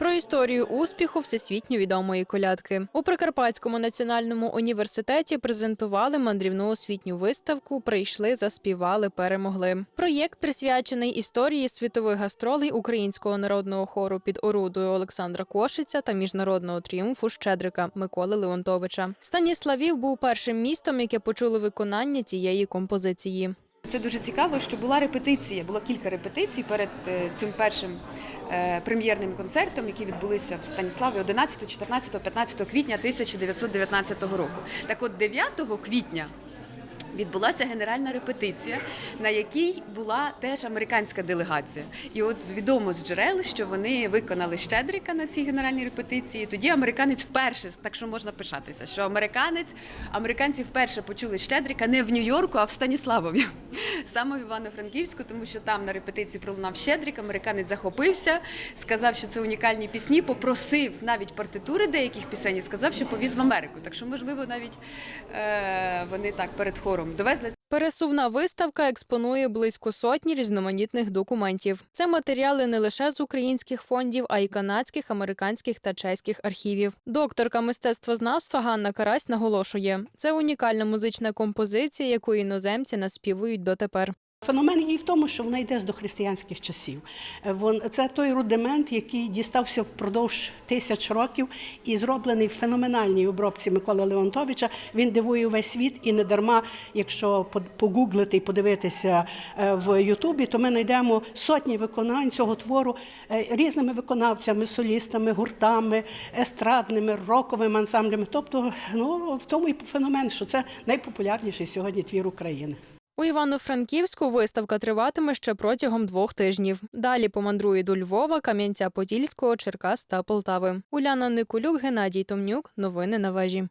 Про історію успіху всесвітньо відомої колядки у Прикарпатському національному університеті презентували мандрівну освітню виставку. Прийшли, заспівали, перемогли. Проєкт присвячений історії світових гастролей українського народного хору під орудою Олександра Кошиця та міжнародного тріумфу Щедрика Миколи Леонтовича. Станіславів був першим містом, яке почуло виконання цієї композиції. Це дуже цікаво, що була репетиція, було кілька репетицій перед е, цим першим е, прем'єрним концертом, які відбулися в Станіславі 11, 14, 15 квітня 1919 року. Так от 9 квітня. Відбулася генеральна репетиція, на якій була теж американська делегація. І от відомо з джерел, що вони виконали Щедрика на цій генеральній репетиції. Тоді американець вперше, так що можна пишатися, що американець, американці вперше почули Щедрика не в Нью-Йорку, а в Станіславові, саме в Івано-Франківську, тому що там на репетиції пролунав Щедрик. Американець захопився, сказав, що це унікальні пісні, попросив навіть партитури деяких пісень і сказав, що повіз в Америку. Так що, можливо, навіть е, вони так перед хором довезли Пересувна виставка експонує близько сотні різноманітних документів. Це матеріали не лише з українських фондів, а й канадських, американських та чеських архівів. Докторка мистецтвознавства Ганна Карась наголошує, це унікальна музична композиція, яку іноземці наспівують дотепер. Феномен її в тому, що вона йде з дохристиянських часів. Е, це той рудимент, який дістався впродовж тисяч років і зроблений в феноменальній обробці Миколи Леонтовича. Він дивує весь світ і не дарма, якщо по- погуглити і подивитися е, в Ютубі, то ми знайдемо сотні виконань цього твору е, різними виконавцями, солістами, гуртами, естрадними, роковими ансамблями. Тобто, ну в тому і феномен, що це найпопулярніший сьогодні твір України. У Івано-Франківську виставка триватиме ще протягом двох тижнів. Далі помандрує до Львова, Кам'янця-Подільського, Черкас та Полтави. Уляна Никулюк, Геннадій Томнюк. Новини на вежі.